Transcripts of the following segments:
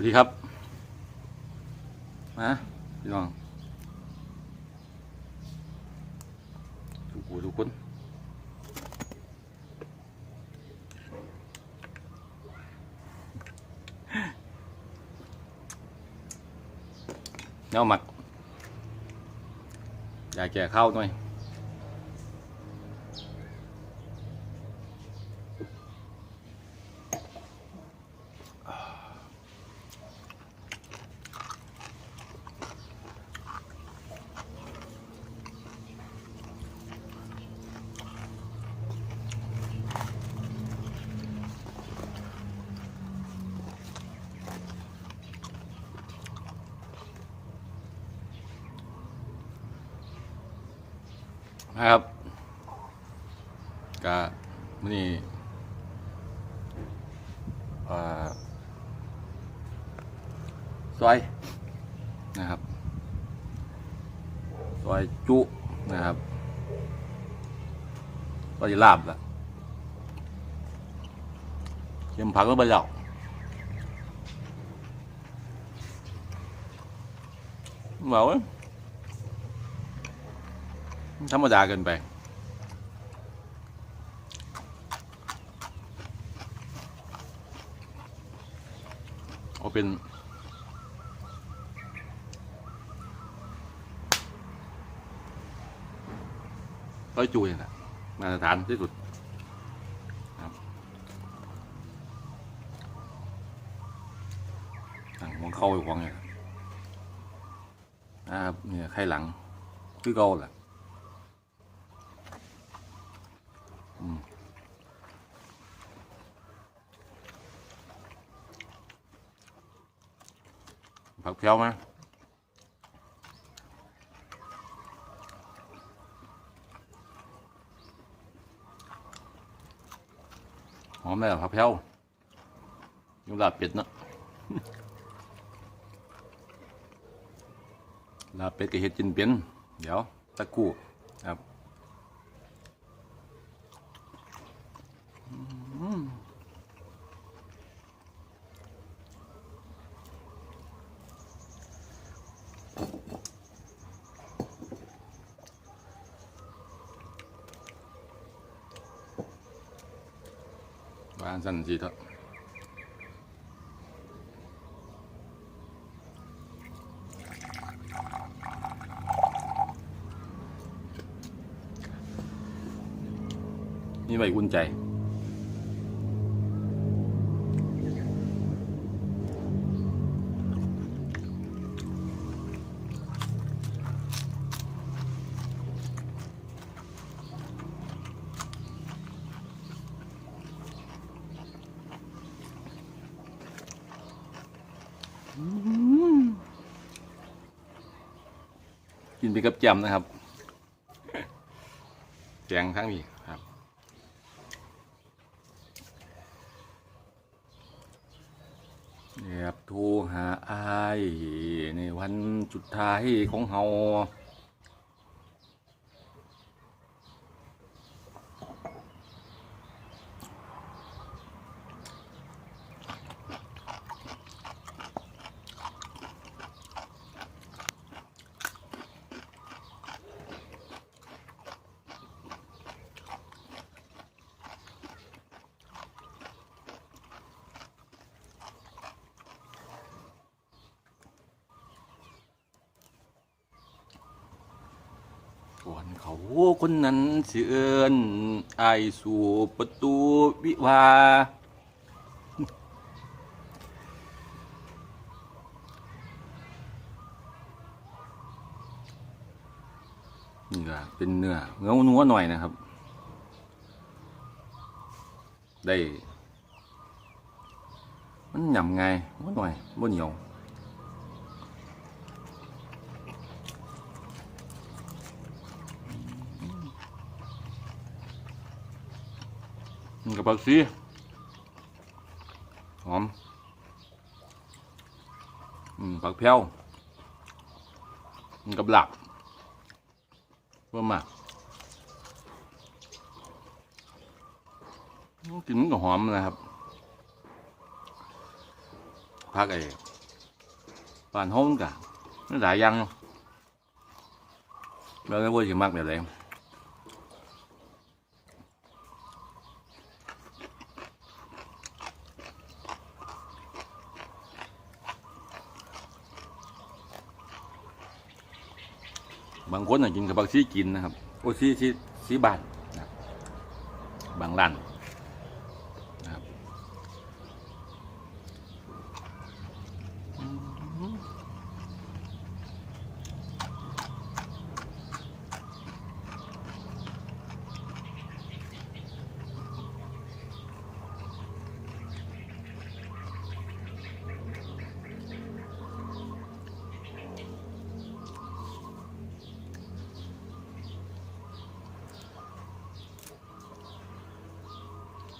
วัสดีครับ มาพี่น้องทุกคนทุกคนเน่าหมัก อยากแก่ข้าวหน่อย นะครับกะมื้อนี้อ่า ซอยนะครับซอยจุนะครับซอยลาบละเข็มผักแล้วไปแล้วเหมาเว้ยธรรมดาเกินไป เอาเป็นร้อยจุยนะมาตรฐานที่สุดครับหลังมองเข้าอยู่ของเนี่ยนะครับเนี่ยไข่หลังคือเก่าแหละ เพี้ยวไหมหอมไหมล่ผักเพี้ยวยุลาบเป็ดนะลาเป็ดก็เห็ดจินเป็น เดี๋ยวตะกู้ ครับวางสั้น กินไปกับแจมนะครับแจงทั้งนี้ครับแอบโทรหาอายในวันจุดท้ายของเฮา เขาคนนั้นเสิเอินอายสู่ประตูวิวาห์นี่ละเป็นเนื้อเนื้อนัวหน่อยนะครับ ได้ มันหยำไงว่าหน่อยบ่เหนียว กับผักชีหอมอืมผักเพี้ยวกับหลับเพิ่มมากินมันก็หอมนะครับผักไอ้บ้านห้องกะมันหลายอย่างเนาะแล้วก็บ่สิมักแบบไหน บางคนน่ะกินกับบักซี่กินนะครับ โอ้ซี่ซี่ซี่บานนะครับบางร้าน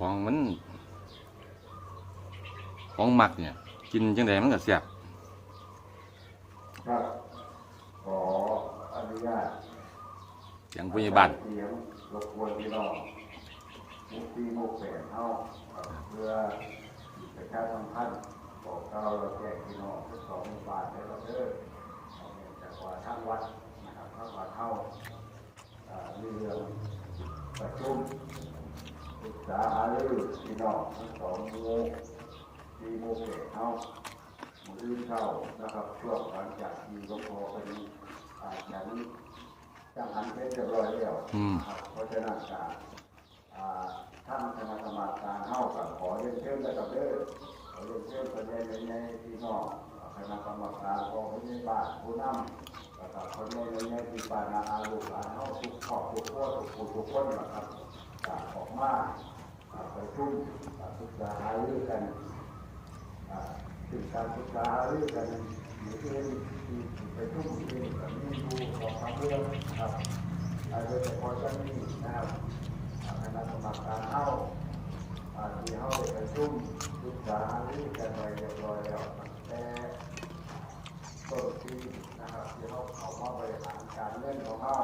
ของมัน ของหมักเนี่ย กินจังไดมันก็แซ่บครับขออนุญาตอย่างพยาบาลเสียงรบกวนพี่น้องมุกที่มุกแฝงเข้าเพื่อประชาสัมพันธ์บอกเราเราแจ้งพี่น้องทุกสองบาทให้เราเด้อเอาเงินจากว่าทั้งวัดนะครับทั้งวัดเข้าอ่ามีเรื่องประชุมปรึกษาหารื อพี่น้องทั้งสองหมู่ที่มุกแฝงเข้ามืออื่นเข้านะครับช่วงหลังจากที่หลวงพ่อเป็นอ่าฉันจังหันเป็นเรียบร้อยแล้วอืมนะครับเพราะฉะนั้นการอ่าท่านคณะกรรมการเข้ากับขอเรียนเชิญนะครับเด้อขอเรียนเชิญประเด็นในพี่น้องคณะกรรมการของผู้ใหญ่บ้านผู้นำแล้วก็คนในในที่ปานาอาลูกหลานเข้าทุกขอบทุกข้อทุกผู้ทุกคนนะครับจากออกมาอ่า ประชุมศึกษาหารือกันถึงการศึกษาเรื่อกันหรือเรื่องที่ไปทุ่มเทกับนี่ดูออกมาเรื่องครับอาโดยเฉพาะเจ้นนี้นะครับคณะกรรมการเข้าที่เข้าไปประชุมศึกษาเรื่อกันไปเรียบร้อยแล้วแต่ต้นปีนะครับที่เขาเข้ามาบริหารการเงินของเขา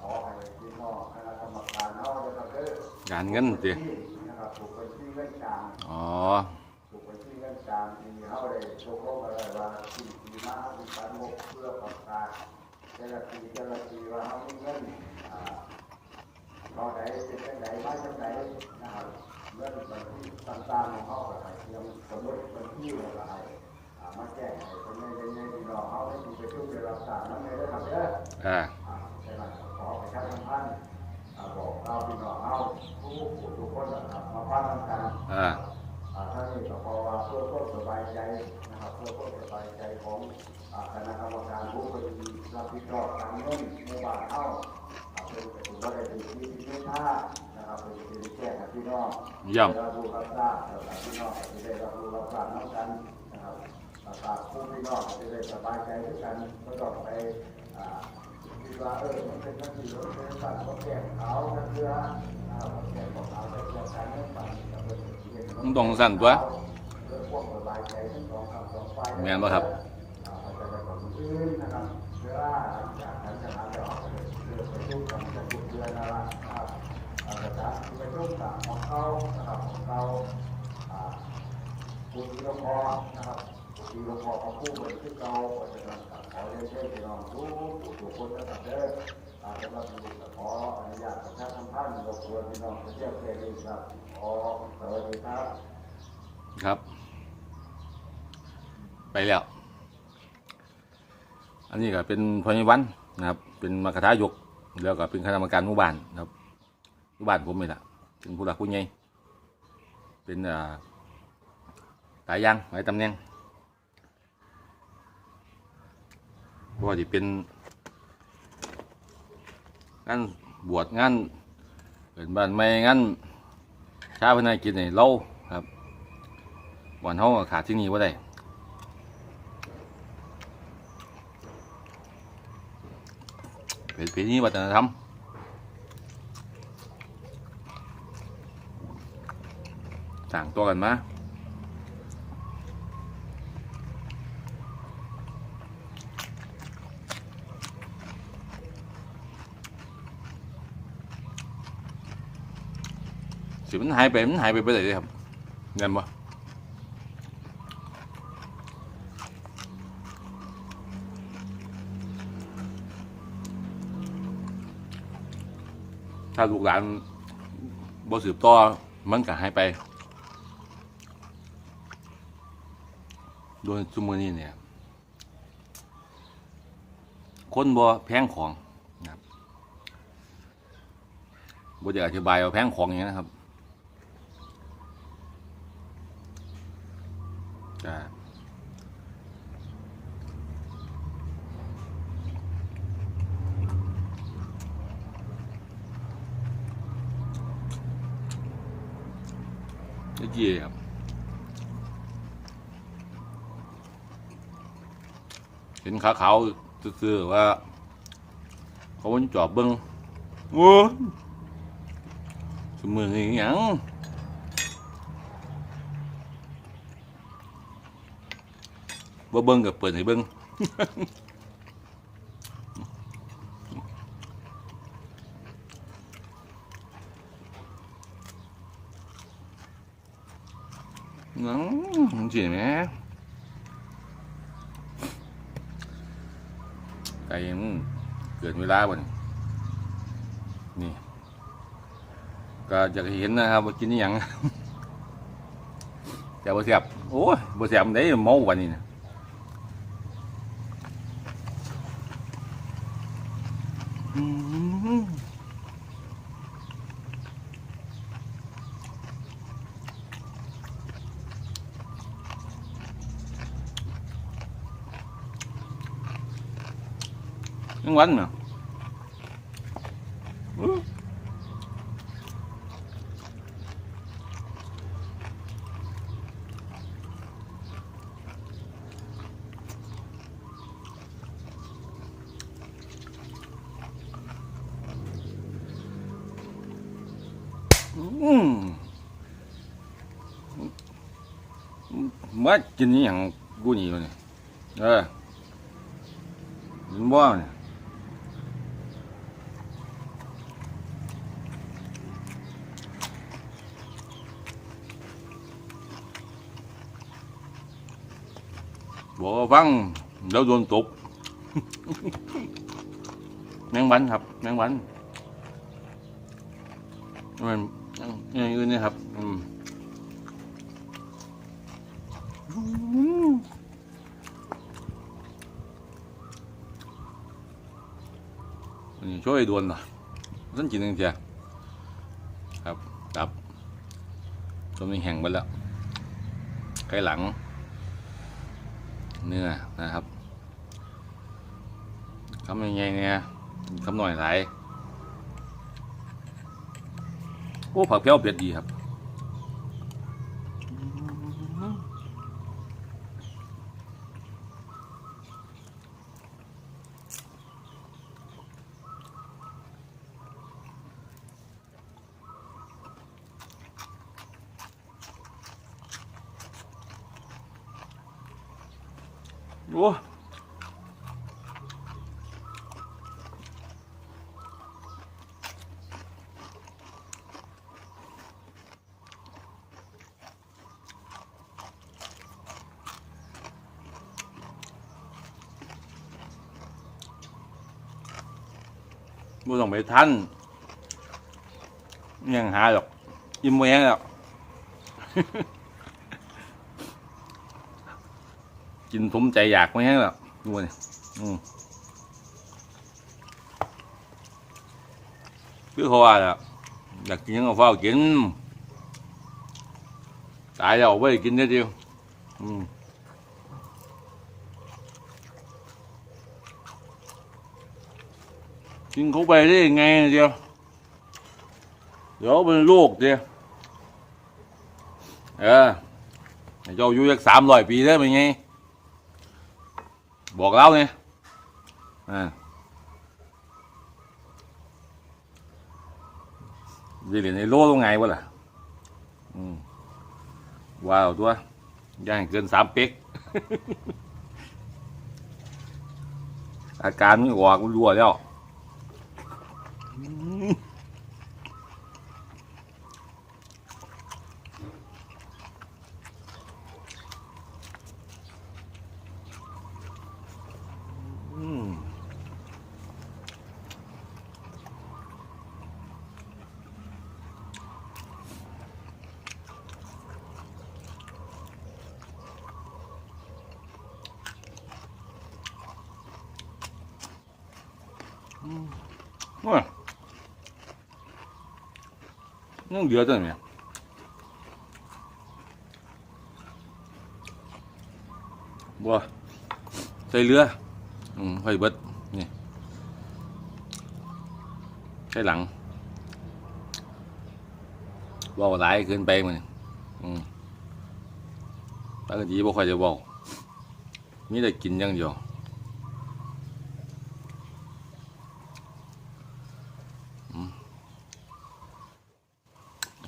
ขอให้พี่น้องคณะกรรมการเข้าได้รับเด้อการเงินตินะครับ ถูกเป็นที่เงินกลางอ๋อถูกไปที่เรื่องการมีเขาได้ตกลงอะไรว่าที่ปีมาเขาเป็นการงบเพื่อประกาศแต่ละปีแต่ละปีว่าเขามีเงินอ่าเราไหนเป็นจังไหนมาจังไหนนะครับเงินบัญชีต่างๆของเขาก็ให้เตรียมสมุดบัญชีแล้วก็ให้อ่ามาแจ้งให้คนในในในพี่น้องเขาได้มีไปช่วยได้รับทราบนั่นเองนะครับเด้ออ่าอ่าใช่ไหมขอประชาสัมพันธ์ อ่าบอกเราพี่น้องเอาทุกผู้ทุกคนนะครับมาฟังกันอ่าอ่าท่านนี้ก็เพราะว่าเพื่อความสบายใจนะครับเพื่อความสบายใจของอ่าคณะกรรมการผู้ปฏิบัติรับผิดชอบการเงินหมู่บ้านเฮาอ่าเป็นเป็นว่าได้เป็นที่ที่ท่านะครับเป็นที่แจ้งกับพี่น้องเยี่ยม ได้รับรู้รับทราบแล้วก็พี่น้องก็จะได้รับรู้รับทราบน้ำกันนะครับประกาศผู้พี่น้องก็จะได้สบายใจด้วยกันก็ต้องไปอ่าคิด ว่าเออมันเป็นหน้าที่ของเป็นการของแก่เขาทั้งเรือนะครับของแก่ของเขาได้เรื่องการเงินไปกับเป็นเป็นมึงต้องสั่นตัวแมนบ่ครับคุณธีรพนะครับ คุณธีรพรเขาพูดเหมือนที่เราเพราะฉะนั้นขอเรียนเชิญพี่น้องทุกผู้ทุกคนนะครับเด้ออ่าสำหรับวันนี้ขออนุญาตประชาสัมพันธ์รบกวนพี่น้องเที่ยวเที่ยวนี้ครับขอสวัสดีครับ ครับ ไปแล้ว อันนี้ก็เป็นพยาวันนะครับ เป็นมรรคทายก แล้วก็เป็นคณะกรรมการหมู่บ้านนะครับหมู่บ้านผมนี่แหละเป็นผู้หลักผู้ใหญ่เป็นอ่าหลายอย่างหลายตำแหน่ง เพราะว่าที่เป็นงานบวชงานเป็นบ้านไม่งานชาพนักกิจนี่เราครับวันเฮาก็ขาดที่นี่ว่าได้เป็นปีนี้วัฒนธรรมต่างตัวกันมา สิมันหายไปมันหายไปไปไหนเลยครับเงินบ่ถ้าลูกหลานบ่สืบต่อมันก็หายไปโดนซุมมือนี่เนี่ย คนบ่แพงของนะครับบ่จะอธิบายว่าแพงของอย่างนี้นะครับ ก็เมื่อกี้ครับเห็นขาเขาซื่อๆว่า เขาวันจอบเบิ้งโอ้สมือนี่หยัง บ่เบิ้งกับเปิดให้เบิ้งนังจีแหมไก่มันเกิดเวลาบ่นนี่ ก็อยากเห็นนะครับว่ากินอย่างแต่บ่เสียบโอ้ยบ่เสียบได้เมาวันนี้นะ ยังหวันเนาะอื้ออืมมากินอหย่างกูนี่วะเนี่ยเออมัน บ่เนี่ยบอกว่าฟังแล้วโดนตก แมงวันครับ แมงวันมันอย่างอื่นนี่ครับ อืมช่วยดวนหน่อยฉันกินหนึ่งเทียครับตับตัวนี้แห้งไปแล้วไก่หลัง เนื้อนะครับคำยังไงเนี่ยคำหน่อยไหลโอ้ผักเพี้ยวเผ็ดดีครับ โอ้บ่ต้องไปทันยังหาหรอกยิ้มแย้งหรอก กินสมใจอยากไม่แห้งหรอกดูนี่อืมคือเขาว่าล่ะอยากกินยังก็เฝ้ากิน ตายแล้วไว้กินได้เดียว อืมกินเขาไปได้ยังไงเดียวเดี๋ยวเป็นโรคเดียวเออเจ้าอยู่สักสามร้อยปีได้เป็นไง บอกเล่าเนี่ยอ่าจะเรียนในโลตรงไงวะล่ะอืมว้าวตัวย่างเกินสามเป๊ก อาการมันออกมันรัวแล้ว โอ้ยยังเหลือตัวเนี่ยบัวใส่เรืออืมไฟเบิดนี่ใส่หลังว่าหลายเกินไปมันอืมปกติบ่ค่อยจะบอกมีแต่กินอย่างเดียว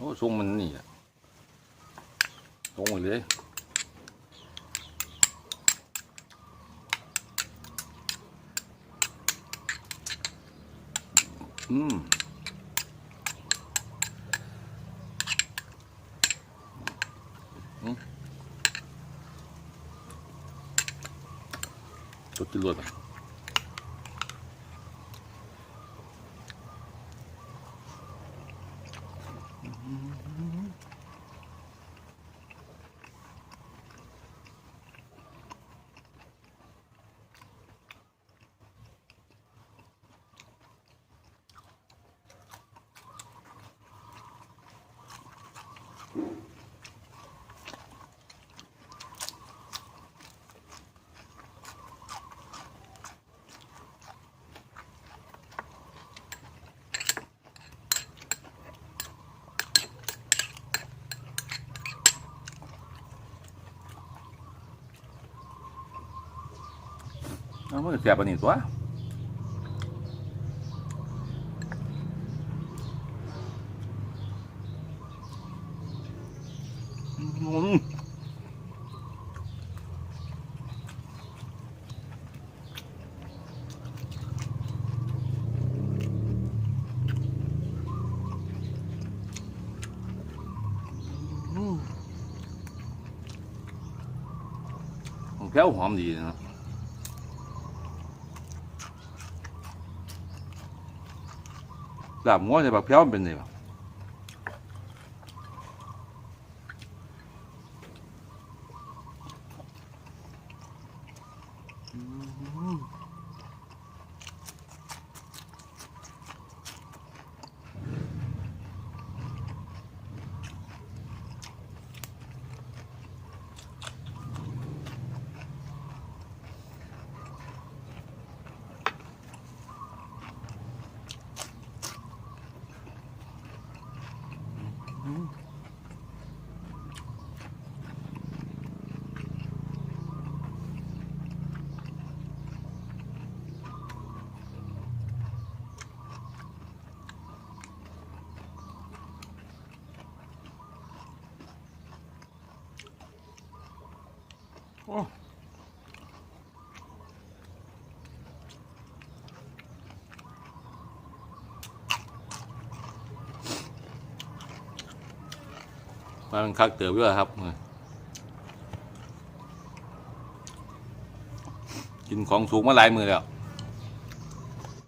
โอ้ทรงมันนี่อะทรงไปเลยอืมอืมสดจรวดอะเอา มันก็เสียบอันนี้ตัวอืมของแก้วหอมดีนะ ลาบงัวใส่บักเมันคักเติบด้วยครับ กินของสูงมาหลายมือแล้ว